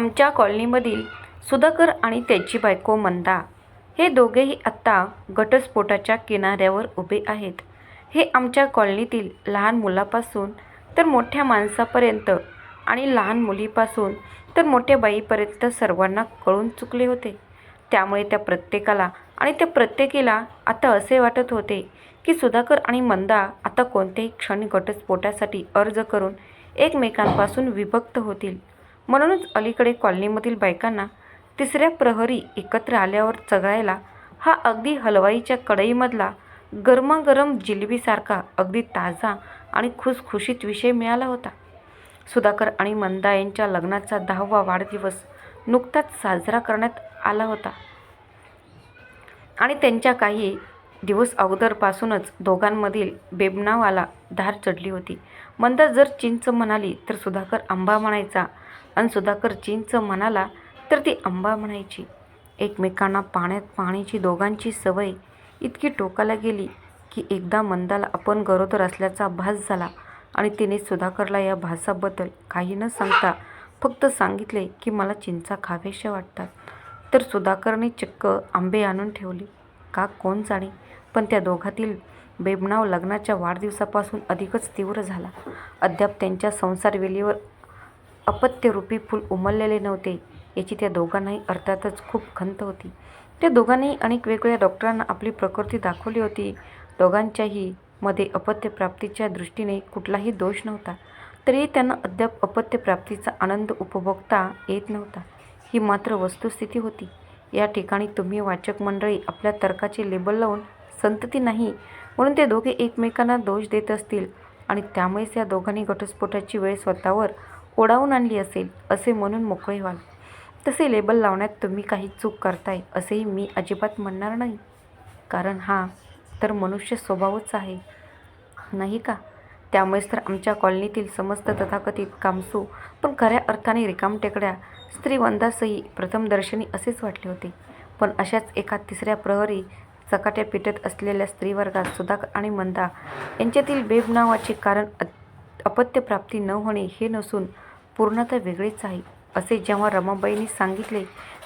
आमच्या कॉलनीमधील सुधाकर आणि त्याची बायको मंदा हे दोघेही आत्ता घटस्फोटाच्या किनाऱ्यावर उभे आहेत. हे आमच्या कॉलनीतील लहान मुलापासून तर मोठ्या माणसापर्यंत आणि लहान मुलीपासून तर मोठ्या बाईपर्यंत सर्वांना कळून चुकले होते. त्यामुळे त्या प्रत्येकाला आणि त्या प्रत्येकीला आता असे वाटत होते की सुधाकर आणि मंदा आता कोणत्याही क्षणी घटस्फोटासाठी अर्ज करून एकमेकांपासून विभक्त होतील. म्हणूनच अलीकडे कॉलनीमधील बायकांना तिसऱ्या प्रहरी एकत्र आल्यावर चघळायला हा अगदी हलवाईच्या कढईमधला गरमागरम जिलेबीसारखा अगदी ताजा आणि खुसखुशीत विषय मिळाला होता. सुधाकर आणि मंदा यांच्या लग्नाचा दहावा वाढदिवस नुकताच साजरा करण्यात आला होता. आणि त्यांच्या काही दिवस अगोदरपासूनच दोघांमधील बेबनावाला धार चढली होती. मंदा जर चिंच म्हणाली तर सुधाकर आंबा म्हणायचा आणि सुधाकर चिंच म्हणाला तर ती आंबा म्हणायची. एकमेकांना पाण्यात पाण्याची दोघांची सवय इतकी टोकाला गेली की एकदा मंदाला आपण गरोदर असल्याचा भास झाला आणि तिने सुधाकरला या भासाबद्दल काही न सांगता फक्त सांगितले की मला चिंचा खावेशा वाटतात. तर सुधाकरने चक्क आंबे आणून ठेवले. का कोण जाणे? पण त्या दोघातील बेबनाव लग्नाच्या वाढदिवसापासून अधिकच तीव्र झाला. अद्याप त्यांच्या संसारवेलीवर अपत्यरूपी फूल उमललेले नव्हते याची त्या दोघांनाही अर्थातच खूप खंत होती. त्या दोघांनीही अनेक वेगवेगळ्या डॉक्टरांना आपली प्रकृती दाखवली होती. दोघांच्याही मध्ये अपत्यप्राप्तीच्या दृष्टीने कुठलाही दोष नव्हता तरीही त्यांना अद्याप अपत्यप्राप्तीचा आनंद उपभोगता येत नव्हता. ही मात्र वस्तुस्थिती होती. या ठिकाणी तुम्ही वाचक मंडळी आपल्या तर्काचे लेबल लावून संतती नाही. म्हणून ते दोघे एकमेकांना दोष देत असतील आणि त्यामुळेच या दोघांनी घटस्फोटाची वेळ स्वतःवर ओढावून आणली असेल असे म्हणून मोकळे व्हाल तसे लेबल लावण्यात तुम्ही काही चूक करताय असेही मी अजिबात म्हणणार नाही. कारण हा तर मनुष्य स्वभावच आहे. नाही का? त्यामुळेच तर आमच्या कॉलनीतील समस्त तथाकथित कामसू पण खऱ्या अर्थाने रिकामटेकड्या स्त्रीवंदासही प्रथमदर्शनी असेच वाटले होते. पण अशाच एका तिसऱ्या प्रहरी चकाट्या पिटत असलेल्या स्त्रीवर्गात सुधाकर आणि मंदा यांच्यातील बेब नावाचे कारण अपत्यप्राप्ती न होणे हे नसून पूर्णतः वेगळेच आहे. असे जेव्हा रमाबाईंनी सांगितले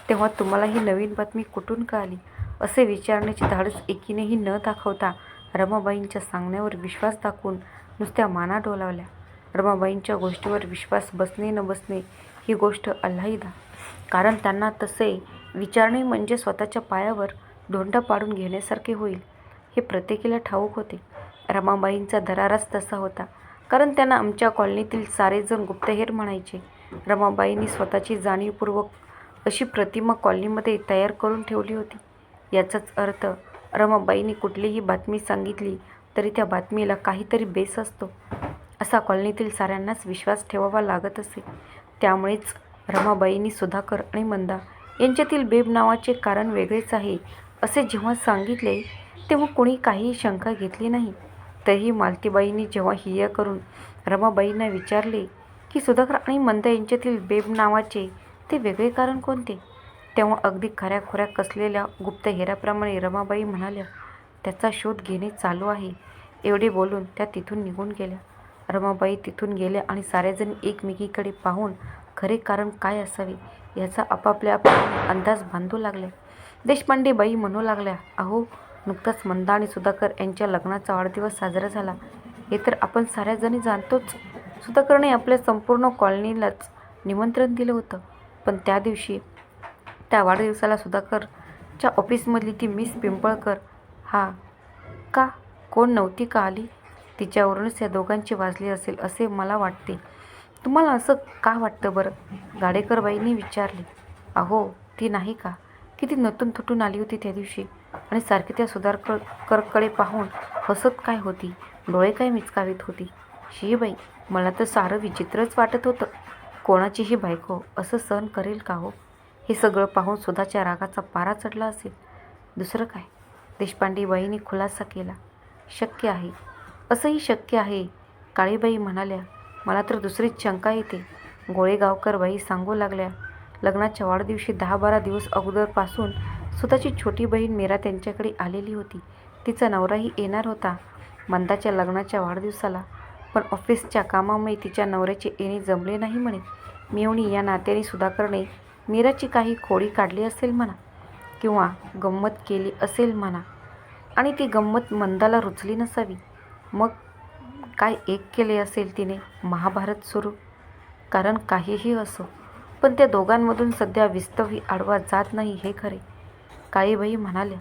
तेव्हा तुम्हाला ही नवीन बातमी कुठून कळाली? असे विचारण्याची धाडस एकीनेही न दाखवता रमाबाईंच्या सांगण्यावर विश्वास दाखवून नुसत्या माना डोलावल्या. रमाबाईंच्या गोष्टीवर विश्वास बसणे न बसणे ही गोष्ट अल्लाहिदा कारण त्यांना तसे विचारणे म्हणजे स्वतःच्या पायावर धोंडा पाडून घेण्यासारखे होईल हे प्रत्येकीला ठाऊक होते. रमाबाईंचा दराराच तसा होता कारण त्यांना आमच्या कॉलनीतील सारेजण गुप्तहेर म्हणायचे. रमाबाईंनी स्वतःची जाणीवपूर्वक अशी प्रतिमा कॉलनीमध्ये तयार करून ठेवली होती. याचाच अर्थ रमाबाईंनी कुठलीही बातमी सांगितली तरी त्या बातमीला काहीतरी बेस असतो असा कॉलनीतील साऱ्यांनाच विश्वास ठेवावा लागत असे. त्यामुळेच रमाबाईंनी सुधाकर आणि मंदा यांच्यातील बेब नावाचे कारण वेगळेच आहे. असे जेव्हा सांगितले तेव्हा कोणी काहीही शंका घेतली नाही. तरीही मालतीबाईंनी जेव्हा हिया करून रमाबाईंना विचारले की सुधाकर आणि मंदा यांच्यातील बेब नावाचे ते वेगळे कारण कोणते? तेव्हा अगदी खऱ्याखोऱ्या कसलेल्या गुप्तहेराप्रमाणे रमाबाई म्हणाल्या त्याचा शोध घेणे चालू आहे. एवढे बोलून त्या तिथून निघून गेल्या. रमाबाई तिथून गेल्या आणि सारेजण एकमेकीकडे पाहून खरे कारण काय असावे याचा आपापल्या अंदाज बांधू लागल्या देशपांडे बाई म्हणू लागल्या अहो नुकताच मंदा आणि सुधाकर यांच्या लग्नाचा वाढदिवस साजरा झाला. हे तर आपण साऱ्याजणी जाणतोच. सुधाकरने आपल्या संपूर्ण कॉलनीलाच निमंत्रण दिलं होतं. पण त्या दिवशी त्या वाढदिवसाला सुधाकरच्या ऑफिसमधली ती मिस पिंपळकर हा का कोण नव्हती का आली? तिच्यावरूनच या दोघांची वाजली असेल असे मला वाटते. तुम्हाला असं का वाटतं बरं? गाडेकरबाईंनी विचारले. अहो ती नाही का? किती नतून थुटून आली होती त्या दिवशी. आणि सारखी त्या सुधारकर करकडे पाहून हसत काय होती? डोळे काय मिचकावीत होती? शिबाई मला तर सारं विचित्रच वाटत होतं. कोणाचीही बायको असं सहन करेल का हो? हे सगळं पाहून सुधाच्या रागाचा पारा चढला असेल. दुसरं काय? देशपांडेबाईंनी खुलासा केला. शक्य आहे. असंही शक्य आहे. काळीबाई म्हणाल्या मला तर दुसरीच शंका येते. गोळेगावकर बाई सांगू लागल्या लग्नाच्या वाढदिवशी दहा बारा दिवस अगोदरपासून स्वतःची छोटी बहीण मीरा त्यांच्याकडे आलेली होती. तिचा नवराही येणार होता. मंदाच्या लग्नाच्या वाढदिवसाला. पण ऑफिसच्या कामामुळे तिच्या नवऱ्याचे येणे जमले नाही म्हणे. मिवणी या नात्याने सुधाकरने मीराची काही खोडी काढली असेल म्हणा किंवा गंमत केली असेल म्हणा आणि ती गंमत मंदाला रुचली नसावी. मग काय एक केले असेल तिने? महाभारत सुरू. कारण काहीही असो. पण त्या दोघांमधून सध्या विस्तवी आडवा जात नाही हे खरे. काळीबाई म्हणाल्या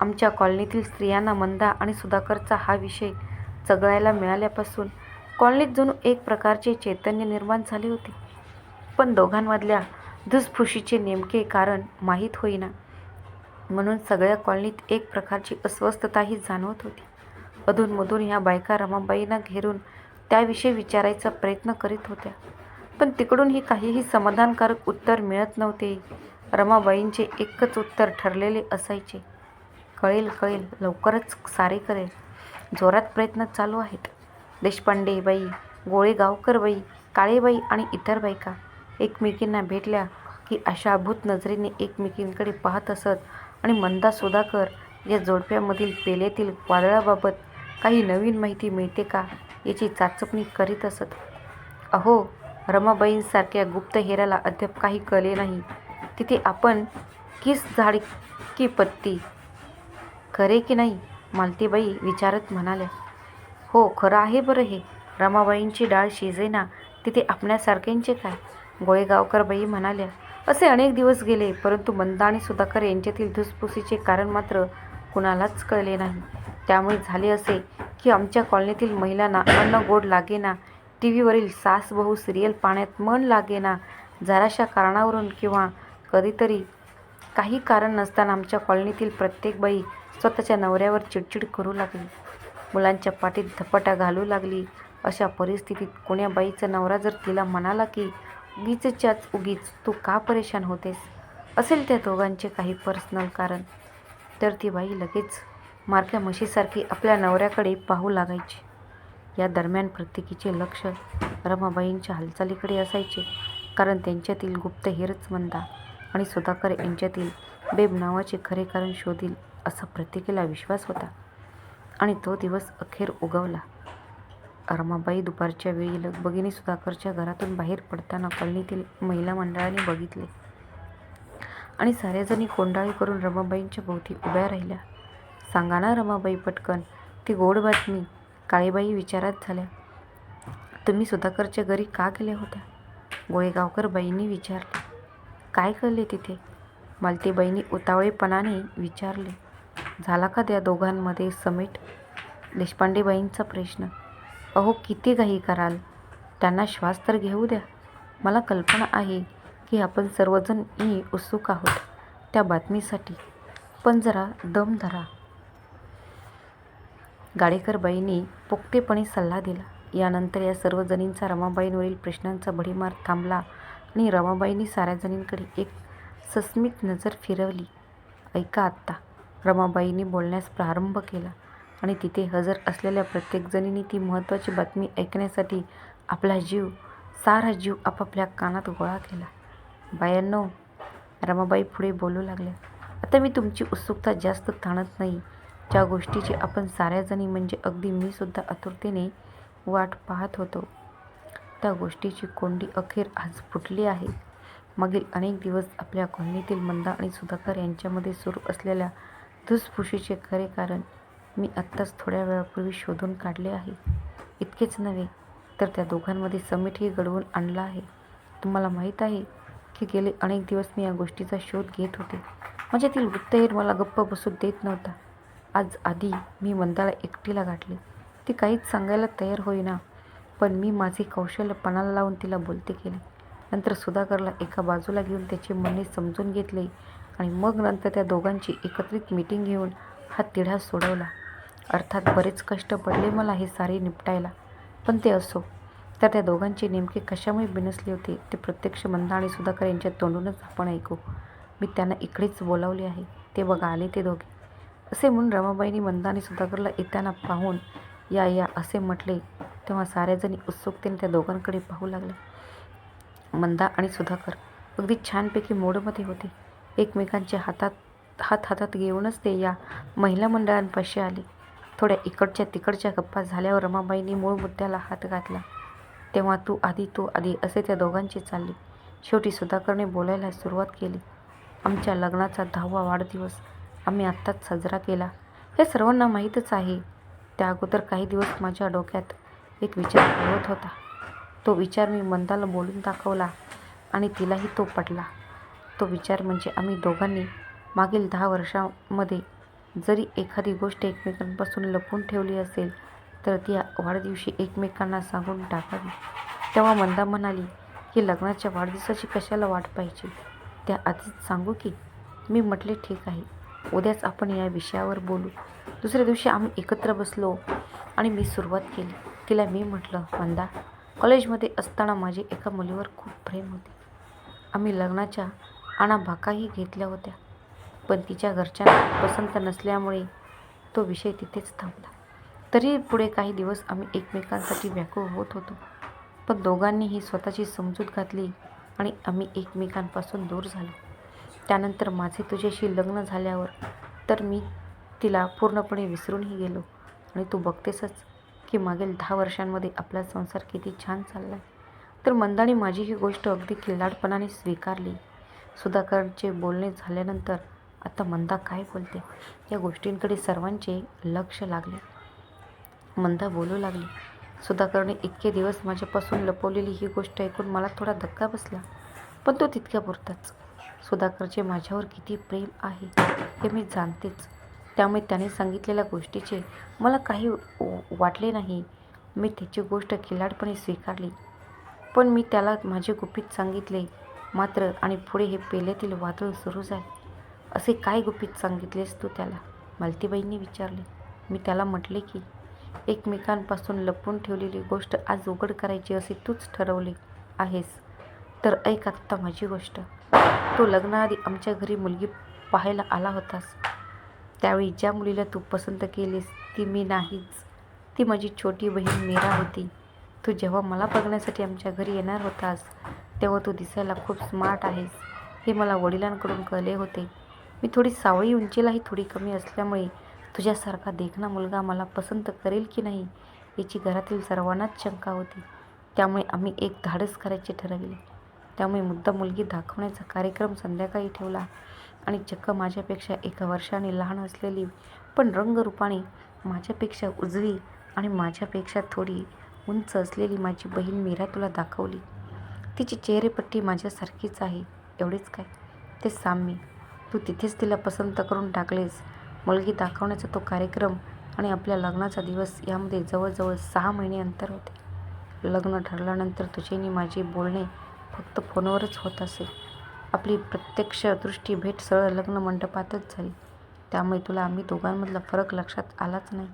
आमच्या कॉलनीतील स्त्रियांना मंदा आणि सुधाकरचा हा विषय चगळायला मिळाल्यापासून कॉलनीत जणू एक प्रकारचे चैतन्य निर्माण झाले होते. पण दोघांमधल्या धुसफुशीचे नेमके कारण माहीत होईना. म्हणून सगळ्या कॉलनीत एक प्रकारची अस्वस्थताही जाणवत होती. अधूनमधून ह्या बायका रमाबाईंना घेरून त्याविषयी विचारायचा प्रयत्न करीत होत्या. पण तिकडूनही काहीही समाधानकारक उत्तर मिळत नव्हते. रमाबाईंचे एकच उत्तर ठरलेले असायचे. कळेल कळेल लवकरच सारे करेल. जोरात प्रयत्न चालू आहेत. देशपांडे बाई गोळेगावकर बाई काळेबाई आणि इतर बायका एकमेकींना भेटल्या की अशा अभूत नजरेने एकमेकींकडे पाहत असत आणि मंदा सुधाकर या जोडप्यामधील पेलेतील वादळाबाबत काही नवीन माहिती मिळते का याची चाचपणी करीत असत. अहो रमाबाईंसारख्या गुप्तहेराला अद्याप काही कळले नाही. तिथे आपण किस झाड की पत्ती? खरे की नाही? मालतीबाई विचारत म्हणाल्या. हो खरं आहे बरं हे. रमाबाईंची डाळ शिजेना. तिथे आपण्यासारख्यांचे काय? गोळेगावकर बाई म्हणाल्या. असे अनेक दिवस गेले परंतु मंदा आणि सुधाकर यांच्यातील धुसफुसीचे कारण मात्र कुणालाच कळले नाही. त्यामुळे झाले असे की आमच्या कॉलनीतील महिलांना अन्न गोड लागेना टी व्हीवरील सासबहू सिरियल पाहण्यात मन लागेना जराशा कारणावरून किंवा कधीतरी काही कारण नसताना आमच्या कॉलनीतील प्रत्येक बाई स्वतःच्या नवऱ्यावर चिडचिड करू लागली. मुलांच्या पाठीत धपाटा घालू लागली. अशा परिस्थितीत कोण्या बाईचा नवरा जर तिला म्हणाला की उगीचच्याच उगीच तू का परेशान होतेस? असेल त्या दोघांचे काही पर्सनल कारण. तर ती बाई लगेच मारक्या म्हशीसारखी आपल्या नवऱ्याकडे पाहू लागायची. या दरम्यान प्रत्येकीचे लक्ष रमाबाईंच्या हालचालीकडे असायचे कारण त्यांच्यातील गुप्तहेरच मंदा आणि सुधाकर यांच्यातील बेब नावाचे खरे कारण शोधील असा प्रत्येकीला विश्वास होता. आणि तो दिवस अखेर उगवला. रमाबाई दुपारच्या वेळी लगबगीने सुधाकरच्या घरातून बाहेर पडताना कॉलनीतील महिला मंडळाने बघितले. आणि साऱ्याजणी कोंडाळी करून रमाबाईंच्या भोवती उभ्या राहिल्या. सांगा ना रमाबाई पटकन ती गोड बातमी काळीबाई विचारात झाल्या तुम्ही सुधाकरच्या घरी का गेल्या होत्या? गोळेगावकर बाईंनी विचारले काय कळले तिथे? मालतीबाईंनी उतावळेपणाने विचारले झाला का त्या दोघांमध्ये समेट? देशपांडेबाईंचा प्रश्न अहो किती घाई कराल? त्यांना श्वास तर घेऊ द्या. मला कल्पना आहे की आपण सर्वजण ही उत्सुक आहोत त्या बातमीसाठी. पण जरा दम धरा. गाडेकरबाईंनी पोक्तेपणे सल्ला दिला. यानंतर या सर्व जणींचा रमाबाईंवरील प्रश्नांचा भडीमार थांबला आणि रमाबाईंनी साऱ्या जणींकडे एक सस्मित नजर फिरवली. ऐका आत्ता रमाबाईंनी बोलण्यास प्रारंभ केला आणि तिथे हजर असलेल्या प्रत्येकजणींनी ती महत्त्वाची बातमी ऐकण्यासाठी आपला जीव सारा जीव आपापल्या कानात गोळा केला. बायांनो रमाबाई पुढे बोलू लागल्या आता मी तुमची उत्सुकता जास्त ताणत नाही. ज्या गोष्टीची आपण साऱ्याजणी म्हणजे अगदी मी सुद्धा आतुरतेने वाट पाहत होतो त्या गोष्टीची कोंडी अखेर आज फुटली आहे. मागील अनेक दिवस आपल्या कॉलनीतील मंदा आणि सुधाकर यांच्यामध्ये सुरू असलेल्या धुसफुशीचे खरे कारण मी आत्ताच थोड्या वेळापूर्वी शोधून काढले आहे. इतकेच नव्हे तर त्या दोघांमध्ये समीटही घडवून आणला आहे. तुम्हाला माहीत आहे की गेले अनेक दिवस मी या गोष्टीचा शोध घेत होते. माझ्यातील गुप्तहेर मला गप्प बसू देत नव्हता. आज आधी मी मंदाला एकटीला गाठले. ती काहीच सांगायला तयार होईना पण मी माझे कौशल्य पणाला लावून तिला बोलते केले. नंतर सुधाकरला एका बाजूला घेऊन त्याचे म्हणणे समजून घेतले आणि मग नंतर त्या दोघांची एकत्रित मीटिंग घेऊन हा तिढा सोडवला. अर्थात बरेच कष्ट पडले मला हे सारे निपटायला पण ते असो. तर त्या दोघांचे नेमके कशामुळे बिनसले होते ते प्रत्यक्ष मंदा आणि सुधाकर यांच्या तोंडूनच आपण ऐकू. मी त्यांना इकडेच बोलावले आहे. ते बघा आले ते दोघे. असे म्हणून रमाबाईंनी मंदा आणि सुधाकरला येताना पाहून या या असे म्हटले. तेव्हा साऱ्याजणी उत्सुकतेने त्या दोघांकडे पाहू लागले. मंदा आणि सुधाकर अगदी छानपैकी मोडमध्ये होते. एकमेकांच्या हातात हात हातात घेऊनच ते या महिला मंडळांपाशी आले. थोड्या इकडच्या तिकडच्या गप्पा झाल्यावर रमाबाईंनी मूळ मुद्द्याला हात घातला. तेव्हा तू आधी तू आधी असे त्या दोघांचे चालले. शेवटी सुधाकरने बोलायला सुरुवात केली. आमच्या लग्नाचा दहावा वाढदिवस. आम्ही आत्ताच साजरा केला. हे सर्वांना माहीतच आहे. त्या अगोदर काही दिवस माझ्या डोक्यात एक विचार घोळत होता. तो विचार मी मंदाला बोलून दाखवला आणि तिलाही तो पटला. तो विचार म्हणजे आम्ही दोघांनी मागील दहा वर्षामध्ये जरी एखादी गोष्ट एकमेकांपासून लपवून ठेवली असेल तर ती वाढदिवशी एकमेकांना सांगून टाकावी. तेव्हा मंदा म्हणाली की लग्नाच्या वाढदिवसाची कशाला वाट पाहिजे त्या आधीच सांगू की? मी म्हटले ठीक आहे. उद्याच आपण या विषयावर बोलू. दुसऱ्या दिवशी आम्ही एकत्र बसलो आणि मी सुरुवात केली. तिला मी म्हटलं मंदा कॉलेजमध्ये असताना माझे एका मुलीवर खूप प्रेम होते. आम्ही लग्नाच्या आणाभाकाही घेतल्या होत्या. पण तिच्या घरच्यांना पसंत नसल्यामुळे तो विषय तिथेच थांबला. तरी पुढे काही दिवस आम्ही एकमेकांसाठी व्याकुळ होत होतो. पण दोघांनीही स्वतःची समजूत घातली आणि आम्ही एकमेकांपासून दूर झालो. त्यानंतर माझे तुझ्याशी लग्न झाल्यावर तर मी तिला पूर्णपणे विसरूनही गेलो. आणि तू बघतेसच की मागील दहा वर्षांमध्ये आपला संसार किती छान चालला आहे तर मंदाने माझी ही गोष्ट अगदी किल्लाडपणाने स्वीकारली. सुधाकरचे बोलणे झाल्यानंतर आता मंदा काय बोलते? या गोष्टींकडे सर्वांचे लक्ष लागले. मंदा बोलू लागली सुधाकरने इतके दिवस माझ्यापासून लपवलेली ही गोष्ट ऐकून मला थोडा धक्का बसला. पण तो तितक्या पुरताच. सुधाकरचे माझ्यावर किती प्रेम आहे हे मी जाणतेच. त्यामुळे त्याने सांगितलेल्या गोष्टीचे मला काही वाटले नाही. मी त्याची गोष्ट खिलाडपणे स्वीकारली. पण मी त्याला माझे गुपित सांगितले मात्र आणि पुढे हे पेल्यातील वादळ सुरू झाले. असे काय गुपित सांगितलेस तू त्याला? मालतीबाईंनी विचारले. मी त्याला म्हटले की एकमेकांपासून लपवून ठेवलेली गोष्ट आज उघड करायची असे तूच ठरवले आहेस. तर ऐक आत्ता माझी गोष्ट. तो लग्नाआधी आमच्या घरी मुलगी पाहायला आला होतास. त्यावेळी ज्या मुलीला तू पसंत केलीस ती मी नाहीच. ती माझी छोटी बहीण मीरा होती. तू जेव्हा मला बघण्यासाठी आमच्या घरी येणार होतास तेव्हा तू दिसायला खूप स्मार्ट आहेस. हे मला वडिलांकडून कळले होते. मी थोडी सावळी उंचीलाही थोडी कमी असल्यामुळे तुझ्यासारखा देखणा मुलगा मला पसंत करेल की नाही याची घरातील सर्वांनाच शंका होती. त्यामुळे आम्ही एक धाडस करायचे ठरविले. त्यामुळे मुद्दा मुलगी दाखवण्याचा कार्यक्रम संध्याकाळी ठेवला आणि चक्क माझ्यापेक्षा एका वर्षाने लहान असलेली पण रंगरूपाने माझ्यापेक्षा उजवी आणि माझ्यापेक्षा थोडी उंच असलेली माझी बहीण मीरा तुला दाखवली. तिची चेहरेपट्टी माझ्यासारखीच आहे. एवढेच काय? ते साम्य तू तिथेच तिला पसंत करून टाकलेस. मुलगी दाखवण्याचा तो कार्यक्रम आणि आपल्या लग्नाचा दिवस यामध्ये जवळजवळ सहा महिने अंतर होते. लग्न ठरल्यानंतर तुझेनी माझे बोलणे फक्त फोनवरच होत असे. आपली प्रत्यक्ष दृष्टी भेट सरळ लग्न मंडपातच झाली. त्यामुळे तुला आम्ही दोघांमधला फरक लक्षात आलाच नाही.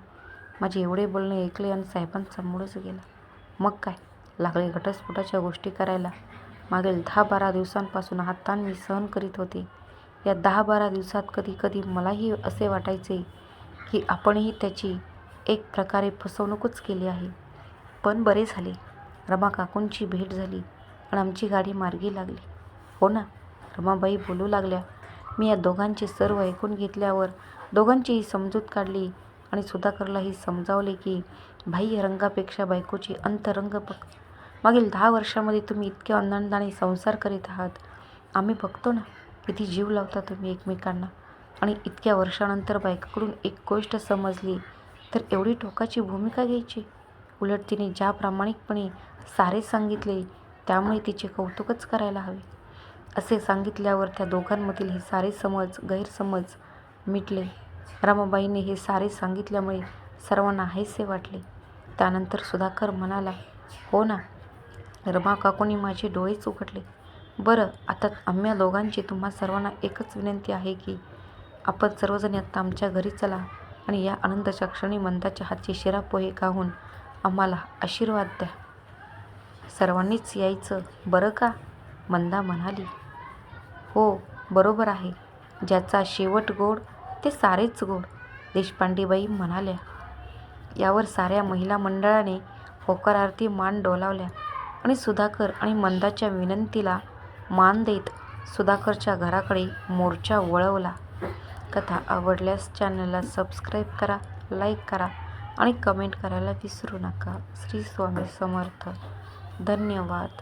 माझे एवढे बोलणे ऐकले आणि साहेबांचा गेला. मग काय? लागले घटस्फोटाच्या गोष्टी करायला. मागील दहा बारा दिवसांपासून हा ताण मी सहन करीत होते. या दहा बारा दिवसात कधी कधी मलाही असे वाटायचे की आपणही त्याची एक प्रकारे फसवणूकच केली आहे. पण बरे झाले. रमा काकूंची भेट झाली. पण आमची गाडी मार्गी लागली. हो ना? रमाबाई बोलू लागल्या. मी या दोघांचे सर्व ऐकून घेतल्यावर दोघांचीही समजूत काढली आणि सुधाकरलाही समजावले की बाह्य रंगापेक्षा बायकोची अंतरंग बघ मागील दहा वर्षामध्ये तुम्ही इतक्या आनंदाने संसार करीत आहात. आम्ही बघतो ना किती जीव लावता तुम्ही एकमेकांना. आणि इतक्या वर्षानंतर बायकोकडून एक गोष्ट समजली तर एवढी टोकाची भूमिका घ्यायची? उलट तिने ज्या प्रामाणिकपणे सारे सांगितले त्यामुळे तिचे कौतुकच करायला हवे. असे सांगितल्यावर त्या दोघांमधील हे सारे समज गैरसमज मिटले. रमाबाईने हे सारे सांगितल्यामुळे सर्वांना हायसे वाटले. त्यानंतर सुधाकर म्हणाला हो ना रमाकाकूंनी माझे डोळेच उघडले बरं आता आम्हा दोघांची तुम्हा सर्वांना एकच विनंती आहे की आपण सर्वजण आत्ता आमच्या घरी चला आणि या आनंदाच्या क्षणी मंदाच्या हातचे शिरापोहे गाहून खाऊन आम्हाला आशीर्वाद द्या. सर्वांनीच यायचं. बरं का? मंदा म्हणाली. हो बरोबर आहे. ज्याचा शेवट गोड ते सारेच गोड देशपांडेबाई म्हणाल्या. यावर साऱ्या महिला मंडळाने होकार आरती मान डोलावल्या आणि सुधाकर आणि मंदाच्या विनंतीला मान देत सुधाकरच्या घराकडे मोर्चा वळवला. कथा आवडल्यास चॅनलला सबस्क्राईब करा लाईक करा आणि कमेंट करायला विसरू नका. श्री स्वामी समर्थ. धन्यवाद.